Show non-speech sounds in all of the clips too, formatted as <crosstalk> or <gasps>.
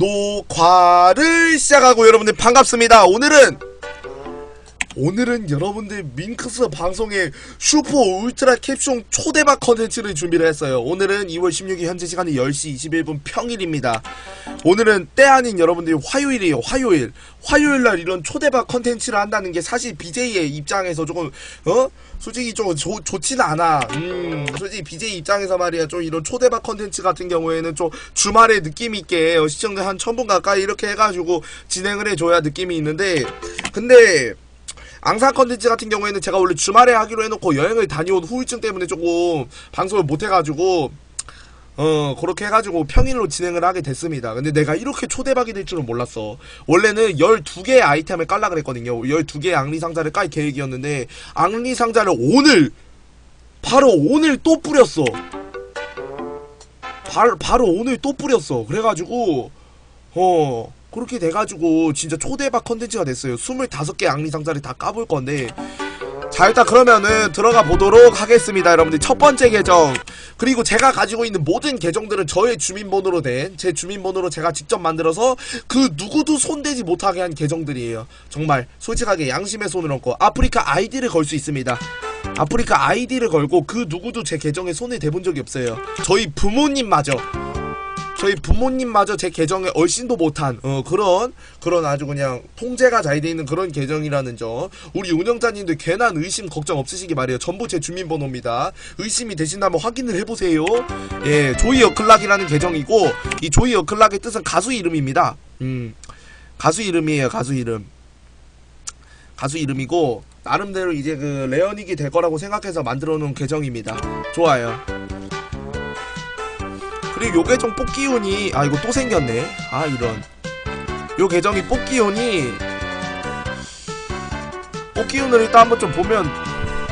녹화를 시작하고 여러분들 반갑습니다. 오늘은 오늘은 여러분들 밍크스 방송의 슈퍼 울트라 캡숑 초대박 컨텐츠를 준비를 했어요. 오늘은 2월 16일 현재 시간이 10시 21분 평일입니다. 오늘은 때 아닌 여러분들이 화요일이에요. 화요일. 화요일 날 이런 초대박 컨텐츠를 한다는 게 사실 BJ의 입장에서 조금 어? 솔직히 좀 좋, 좋진 않아. 음, 솔직히 BJ 입장에서 말이야. 좀 이런 초대박 컨텐츠 같은 경우에는 좀 주말에 느낌 있게 어, 시청자 한천분 가까이 이렇게 해가지고 진행을 해줘야 느낌이 있는데 근데 앙상 컨텐츠 같은 경우에는 제가 원래 주말에 하기로 해놓고 여행을 다녀온 후유증 때문에 조금 방송을 못 해가지고 어 그렇게 해가지고 평일로 진행을 하게 됐습니다. 근데 내가 이렇게 초대박이 될 줄은 몰랐어. 원래는 12개의 아이템을 깔라 그랬거든요. 12개의 앙리 상자를 깔 계획이었는데 앙리 상자를 오늘 바로 오늘 또 뿌렸어. 바로, 바로 오늘 또 뿌렸어. 그래가지고 어 그렇게 돼가지고 진짜 초대박 컨텐츠가 됐어요. 25개 앙리 상자를 다 까볼 건데. 자 일단 그러면은 들어가 보도록 하겠습니다 여러분들. 첫 번째 계정. 그리고 제가 가지고 있는 모든 계정들은 저의 주민번호로 된 제 주민번호로 제가 직접 만들어서 그 누구도 손대지 못하게 한 계정들이에요. 정말 솔직하게 양심의 손을 얹고 아프리카 아이디를 걸 수 있습니다. 아프리카 아이디를 걸고 그 누구도 제 계정에 손을 대본 적이 없어요. 저희 부모님마저 저희 부모님마저 제 계정에 얼씬도 못한 어, 그런 그런 아주 그냥 통제가 잘 돼 있는 그런 계정이라는 점. 우리 운영자님들 괜한 의심 걱정 없으시기 바래요. 전부 제 주민번호입니다. 의심이 되신다면 확인을 해보세요. 예 조이 어클락이라는 계정이고 이 조이 어클락의 뜻은 가수 이름입니다. 음 가수 이름이에요 가수 이름. 가수 이름이고 나름대로 이제 그 레어닉이 될 거라고 생각해서 만들어 놓은 계정입니다. 좋아요 그리고 요 계정 뽑기운이 아 이거 또 생겼네. 아 이런. 요 계정이 뽑기운이 뽑기운을 일단 한번 좀 보면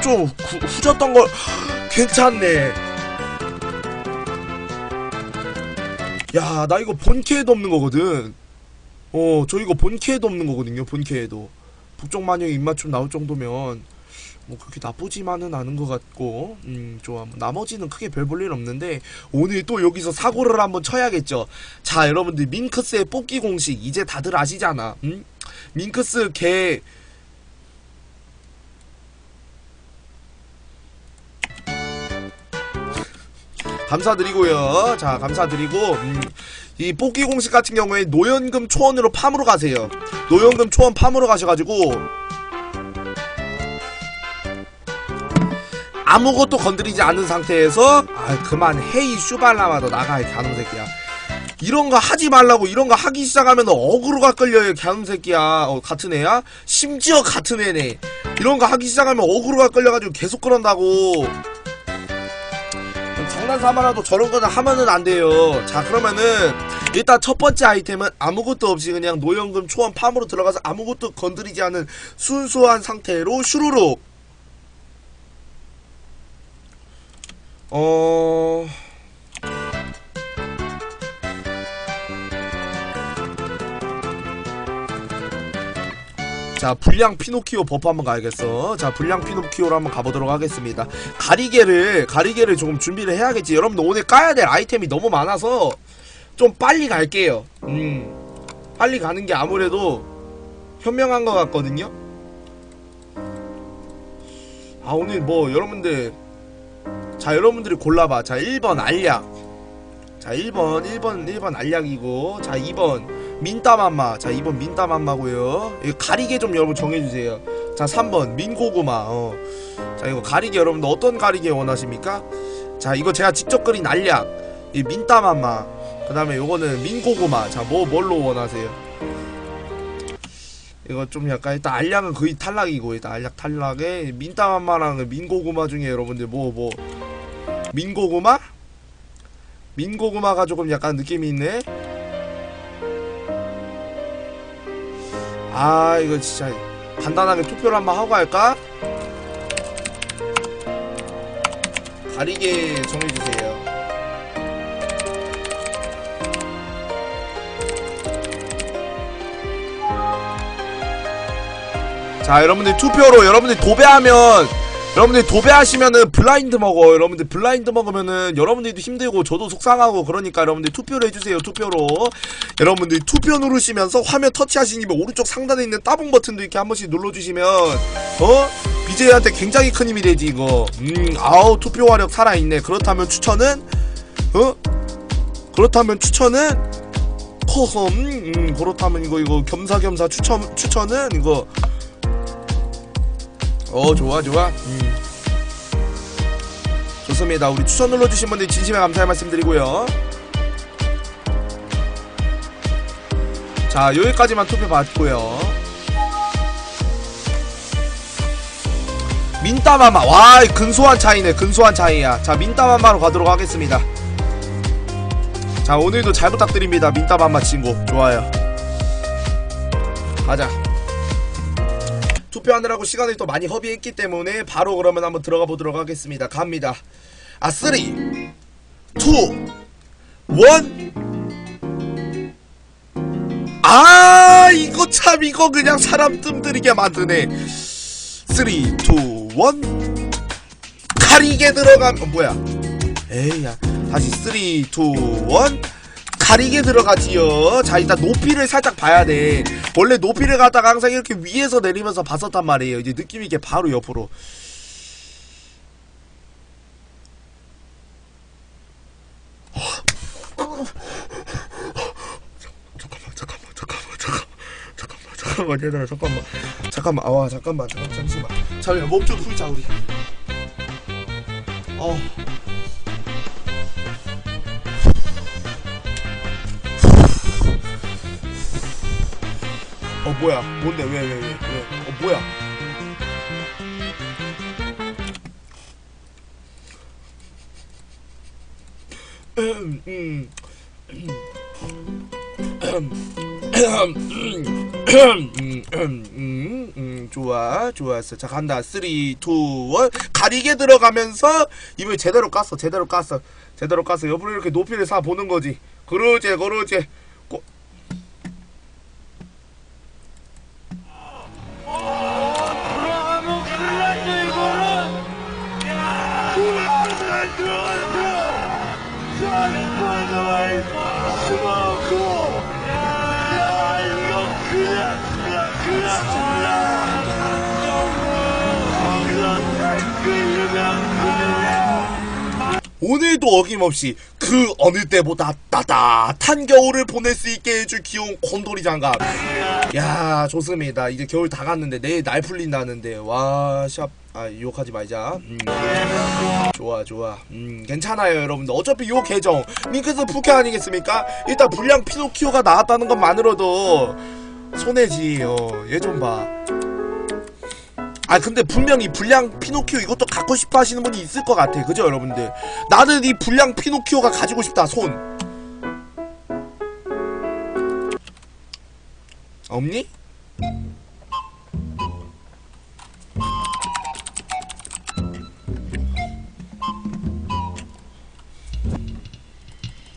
좀 구, 후졌던 걸 <gasps> 괜찮네. 야 나 이거 본캐에도 없는 거거든. 어 저 이거 본캐에도 없는 거거든요 본캐에도. 북쪽 마녀의 입맞춤 나올 정도면 뭐 그렇게 나쁘지만은 않은 것 같고 음 좋아 뭐 나머지는 크게 별 볼 일 없는데 오늘 또 여기서 사고를 한번 쳐야겠죠. 자 여러분들 밍크스의 뽑기 공식 이제 다들 아시잖아. 음? 밍크스 개 감사드리고요. 자 감사드리고 음, 이 뽑기 공식 같은 경우에 노연금 초원으로 팜으로 가세요. 노연금 초원 팜으로 가셔가지고 아무것도 건드리지 않은 상태에서 아 그만 헤이 슈발라마도 나가 이 갸놈 새끼야. 이런 거 하지 말라고 이런 거 하기 시작하면 어그로가 끌려요 갸놈 새끼야. 어, 같은 애야? 심지어 같은 애네. 이런 거 하기 시작하면 어그로가 끌려가지고 계속 그런다고. 장난 삼아라도 저런 거는 하면은 안 돼요. 자 그러면은 일단 첫 번째 아이템은 아무것도 없이 그냥 노연금 초원 팜으로 들어가서 아무것도 건드리지 않은 순수한 상태로 슈루룩 어... 자 불량 피노키오 버프 한번 가야겠어. 자 불량 피노키오로 한번 가보도록 하겠습니다. 가리개를 가리개를 조금 준비를 해야겠지. 여러분들 오늘 까야 될 아이템이 너무 많아서 좀 빨리 갈게요. 음 빨리 가는 게 아무래도 현명한 것 같거든요. 아 오늘 뭐 여러분들 자 여러분들이 골라봐. 자 1번 알약. 자 1번 1번 1번 알약이고 자 2번 민따맘마. 자 2번 민따맘마고요. 이거 가리개 좀 여러분 정해주세요. 자 3번 민고구마. 어. 자 이거 가리개 여러분들 어떤 가리개 원하십니까? 자 이거 제가 직접 그린 알약. 이 민따맘마. 그 다음에 요거는 민고구마. 자 뭐 뭘로 원하세요? 이거 좀 약간 일단 알약은 거의 탈락이고 일단 알약 탈락에 민따맘마랑 민고구마 중에 여러분들 뭐뭐 민고구마? 민고구마가 조금 약간 느낌이 있네 아 이거 진짜 간단하게 투표를 한번 하고 갈까? 가리개 정해주세요 자 여러분들 투표로 여러분들 도배하면 여러분들 도배하시면은 블라인드 먹어요. 여러분들 블라인드 먹으면은 여러분들도 힘들고 저도 속상하고 그러니까 여러분들 투표를 해주세요. 투표로. 여러분들 투표 누르시면서 화면 터치하시면 오른쪽 상단에 있는 따봉 버튼도 이렇게 한 번씩 눌러주시면 어? BJ한테 굉장히 큰 힘이 되지 이거. 음 아우 투표 화력 살아있네. 그렇다면 추천은 어? 그렇다면 추천은 허허 음, 음 그렇다면 이거 이거 겸사겸사 추천 추천은 이거 어 좋아 좋아. 음. 좋습니다. 우리 추천 눌러주신 분들 진심의 감사의 말씀드리고요. 자 여기까지만 투표 받고요. 민따마마. 와 근소한 차이네 근소한 차이야. 자 민따마마로 가도록 하겠습니다. 자 오늘도 잘 부탁드립니다 민따마마 친구. 좋아요. 가자 투표하느라고 시간을 또 많이 허비했기 때문에 바로 그러면 한번 들어가 보도록 하겠습니다. 갑니다. 아 3 2 1 아 이거 참 이거 그냥 사람 뜸들이게 만드네. 3 2 1 가리게 들어가면 어, 뭐야? 에이 야 다시 3 2 1 가리게 들어가지요. 자 일단 높이를 살짝 봐야 돼. 원래 높이를 갖다가 항상 이렇게 위에서 내리면서 봤었단 말이에요. 이제 느낌 있게 바로 옆으로. 잠깐만 얘들아 잠깐만. 잠깐만 아와 잠깐만 잠깐 잠시만. 잠깐 몸좀 풀자 우리. 어 뭐야 뭔데 왜 왜 왜왜어 뭐야 음, 좋아, 좋았어. 자, 간다. 3, 2, 1. 가리게 들어가면서 입을 제대로 깠어, 제대로 깠어. 제대로 깠어. 옆으로 이렇게 높이를 사 보는 거지. 그러지, 그러지. 오늘도 어김없이 그 어느 때보다 따뜻한 겨울을 보낼 수 있게 해줄 귀여운 곤돌이 장갑. 야, 좋습니다. 이제 겨울 다 갔는데 내일 날 풀린다는데 와, 샵. 아, 욕하지 말자. 음. 좋아, 좋아. 음, 괜찮아요, 여러분들. 어차피 요 계정 밍크스 부캐 아니겠습니까? 일단 불량 피노키오가 나왔다는 것만으로도 손해지. 어, 얘 좀 봐. 아 근데 분명히 불량 피노키오 이것도 갖고 싶어 하시는 분이 있을 것 같아 그죠 여러분들 나는 이 불량 피노키오가 가지고 싶다 손 없니?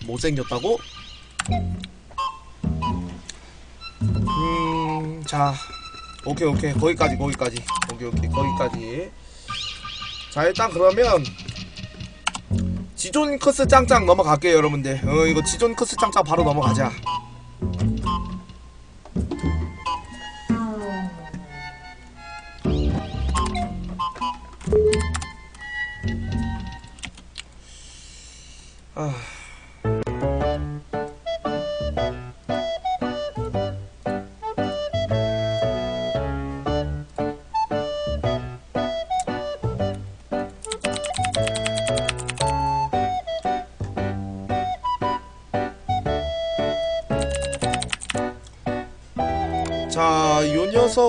못생겼다고? 음, 자, 오케이, 오케이. 거기까지, 거기까지. 오케이, 오케이. 거기까지. 자, 일단 그러면, 지존 커스 짱짱 넘어갈게요, 여러분들. 어, 이거 지존 커스 짱짱 바로 넘어가자.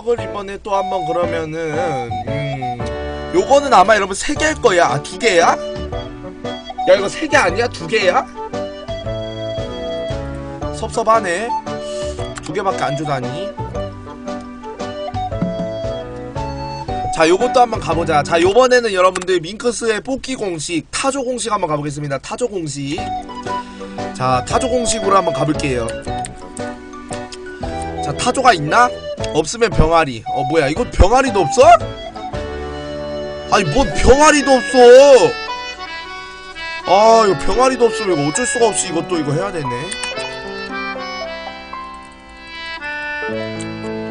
요 녀석을 이번에 또 한번 그러면은 음, 요거는 아마 여러분 세 개일 거야. 아, 두 개야? 야, 이거 세 개 아니야? 두 개야? 섭섭하네. 두 개밖에 안 주다니. 자, 요것도 한번 가보자. 자, 요번에는 여러분들 밍크스의 뽑기 공식, 타조 공식 한번 가보겠습니다. 타조 공식. 자, 타조 공식으로 한번 가볼게요. 자 타조가 있나? 없으면 병아리. 어 뭐야 이거 병아리도 없어? 아니 뭔 병아리도 없어? 아 이거 병아리도 없으면 이거 어쩔 수가 없이 이것도 이거 해야 되네.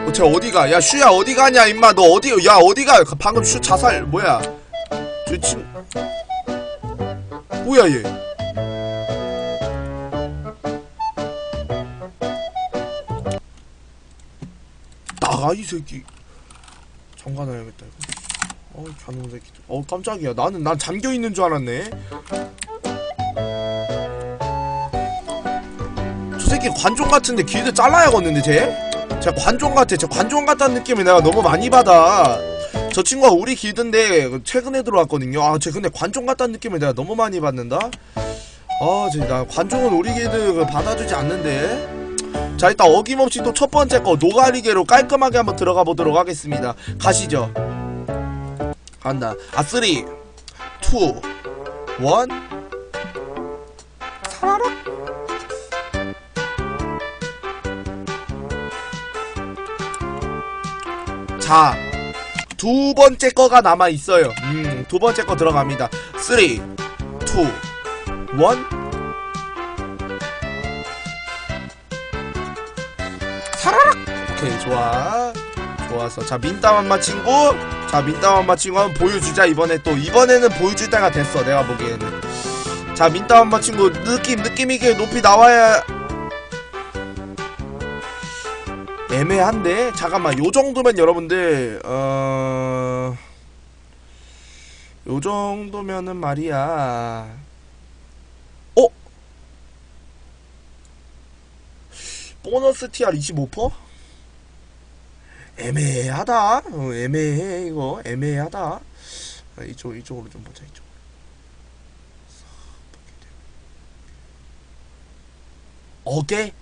어, 쟤 어디가? 야 슈야 어디 가냐 임마. 너 어디 야 어디가? 방금 슈 자살 뭐야? 저 친... 뭐야 얘 나가 이 새끼. 잠가놔야겠다 이거. 어 자는 새끼 어 깜짝이야. 나는 난 잠겨있는 줄 알았네. 저 새끼 관종 같은데 길드 잘라야겠는데 쟤? 쟤 관종 같아. 쟤 관종 같다는 느낌을 내가 너무 많이 받아. 저 친구가 우리 길드인데 최근에 들어왔거든요. 아 쟤 근데 관종 같다는 느낌을 내가 너무 많이 받는다? 아 쟤 나 관종은 우리 길드 그 받아주지 않는데 자 일단 어김없이 또 첫 번째 거 노가리개로 깔끔하게 한번 들어가 보도록 하겠습니다 가시죠 간다 아 쓰리 투원 사라락 자, 두 번째 거가 남아 있어요. 음, 두 번째 거 들어갑니다. 3, 2, 1. 오케이, 좋아. 좋았어. 자, 민땀 한마 친구. 자, 민땀 한마 친구 한번 보여주자, 이번에 또. 이번에는 보여줄 때가 됐어, 내가 보기에는. 자, 민땀 한마 친구, 느낌, 느낌 있게 높이 나와야. 애매한데? 잠깐만, 요 정도면 여러분들, 어. 요 정도면은 말이야. 어? 보너스 TR 25%? 애매하다. 어, 애매해, 이거. 애매하다. 아, 이쪽, 이쪽으로 좀 보자, 이쪽. 어게?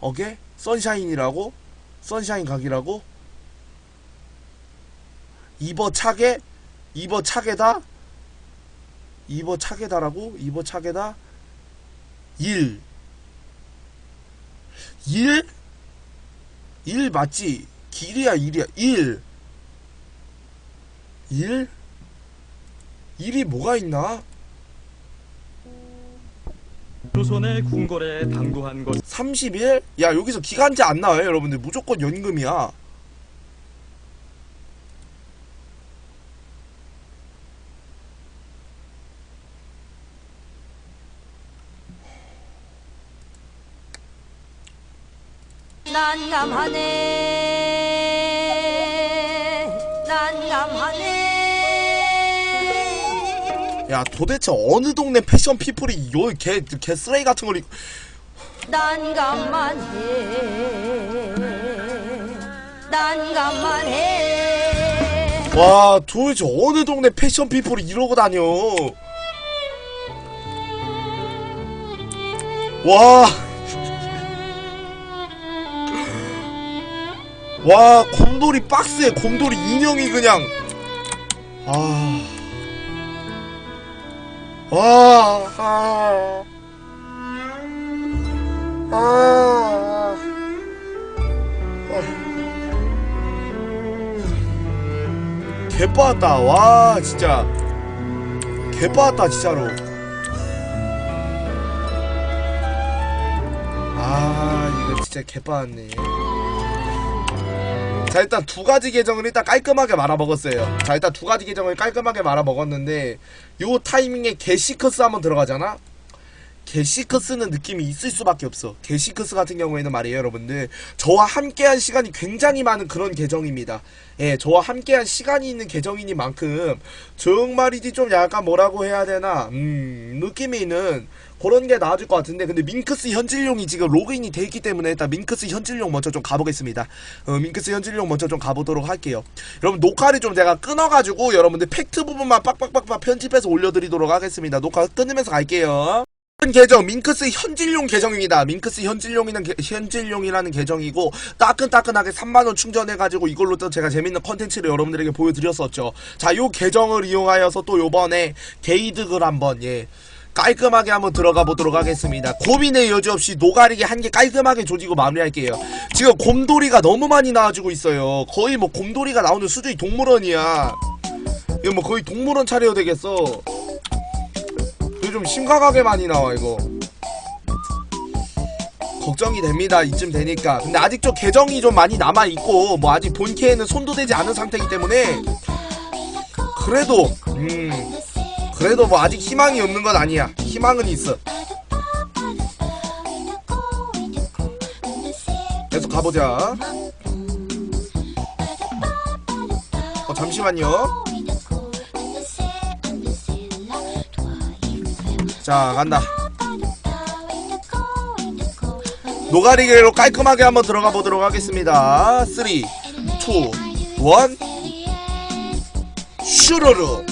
어게? 선샤인이라고? 선샤인 각이라고? 이버 차게? 이버 차게다? 이버 차게다라고? 이버 차게다? 1 1? 1 맞지? 길이야 1이야 1 1? 1이 뭐가 있나? 조선의 궁궐에 당도한 것 31? 야 여기서 기간제 안 나와요 여러분들 무조건 연금이야 난감하네 난감하네. 야 도대체 어느 동네 패션 피플이 요개 개 쓰레기 같은 걸 입고 난감만해 난감만해 와 도대체 어느 동네 패션 피플이 이러고 다녀? 와. 와, 곰돌이 박스에 곰돌이 인형이 그냥. 아. 와. 아. 아. 개빠았다 와 진짜 개빠았다 진짜로 아 이거 진짜 개빠았네 자 일단 두 가지 계정을 일단 깔끔하게 말아먹었어요. 자 일단 두 가지 계정을 깔끔하게 말아먹었는데 요 타이밍에 게시커스 한번 들어가잖아 게시커스는 느낌이 있을 수밖에 없어. 게시커스 같은 경우에는 말이에요, 여러분들. 저와 함께한 시간이 굉장히 많은 그런 계정입니다. 예, 저와 함께한 시간이 있는 계정이니만큼 정말이지 좀 약간 뭐라고 해야 되나, 음, 느낌이 있는 그런 게 나아질 것 같은데, 근데 밍크스 현질용이 지금 로그인이 돼 있기 때문에 일단 밍크스 현질용 먼저 좀 가보겠습니다. 어, 밍크스 현질용 먼저 좀 가보도록 할게요. 여러분 녹화를 좀 제가 끊어가지고 여러분들 팩트 부분만 빡빡빡빡 편집해서 올려드리도록 하겠습니다. 녹화 끊으면서 갈게요. 현 계정 밍크스 현질용 계정입니다. 밍크스 현질용이는 게- 현질용이라는 계정이고 따끈따끈하게 3만 원 충전해 가지고 이걸로 또 제가 재밌는 컨텐츠를 여러분들에게 보여드렸었죠. 자, 요 계정을 이용하여서 또 요번에 게이득을 한번 예. 깔끔하게 한번 들어가 보도록 하겠습니다. 고민의 여지 없이 노가리게 한개 깔끔하게 조지고 마무리할게요. 지금 곰돌이가 너무 많이 나와주고 있어요. 거의 뭐 곰돌이가 나오는 수준이 동물원이야. 이거 뭐 거의 동물원 차려야 되겠어 좀 심각하게 많이 나와 이거. 걱정이 됩니다. 이쯤 되니까. 근데 아직 좀 계정이 좀 많이 남아있고 뭐 아직 본캐에는 손도 대지 않은 상태이기 때문에 그래도 음 그래도 뭐 아직 희망이 없는 건 아니야. 희망은 있어. 계속 가보자. 어 잠시만요 자 간다. 노가리개로 깔끔하게 한번 들어가 보도록 하겠습니다. 3 2 1 슈르르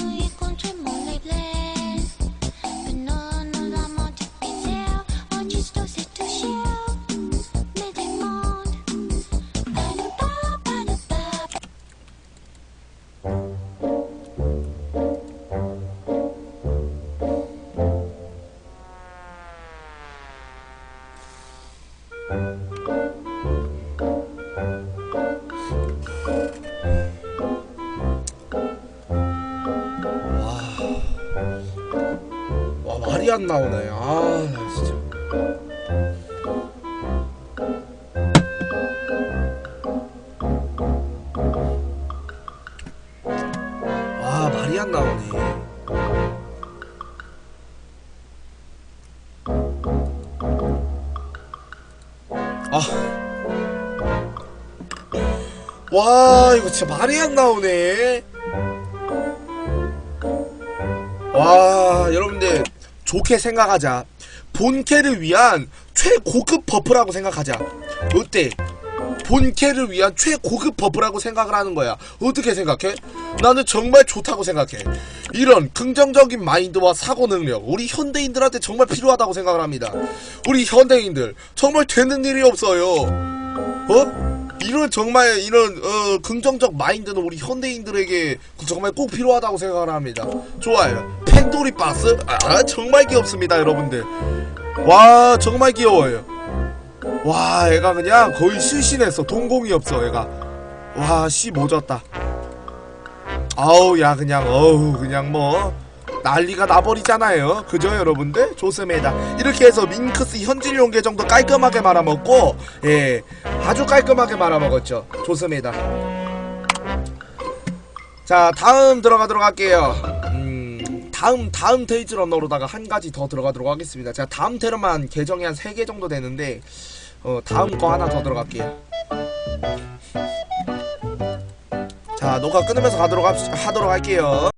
와 나오네. 아나 진짜. 와 말이 안 나오네. 아와 이거 진짜 말이 안 나오네. 와 여러분들 좋게 생각하자 본캐를 위한 최고급 버프라고 생각하자 어때? 본캐를 위한 최고급 버프라고 생각을 하는 거야 어떻게 생각해? 나는 정말 좋다고 생각해 이런 긍정적인 마인드와 사고 능력 우리 현대인들한테 정말 필요하다고 생각을 합니다 우리 현대인들 정말 되는 일이 없어요 어? 이런 정말 이런 어, 긍정적 마인드는 우리 현대인들에게 정말 꼭 필요하다고 생각을 합니다. 좋아요. 펜도리 바스 아 정말 귀엽습니다, 여러분들. 와 정말 귀여워요. 와 애가 그냥 거의 실신했어. 동공이 없어 애가. 와씨 모졌다. 아우 야 그냥 어우 그냥 뭐 난리가 나버리잖아요. 그죠 여러분들? 좋습니다. 이렇게 해서 밍크스 현질용 계정도 깔끔하게 말아먹고 예 아주 깔끔하게 말아먹었죠. 좋습니다. 자 다음 들어가도록 할게요. 음 다음 다음 테이즈 러너로다가 한 가지 더 들어가도록 하겠습니다. 제가 다음 테러만 계정이 한 3개 정도 되는데 어 다음 거 하나 더 들어갈게요. 자 녹화 끊으면서 가도록 합, 하도록 할게요.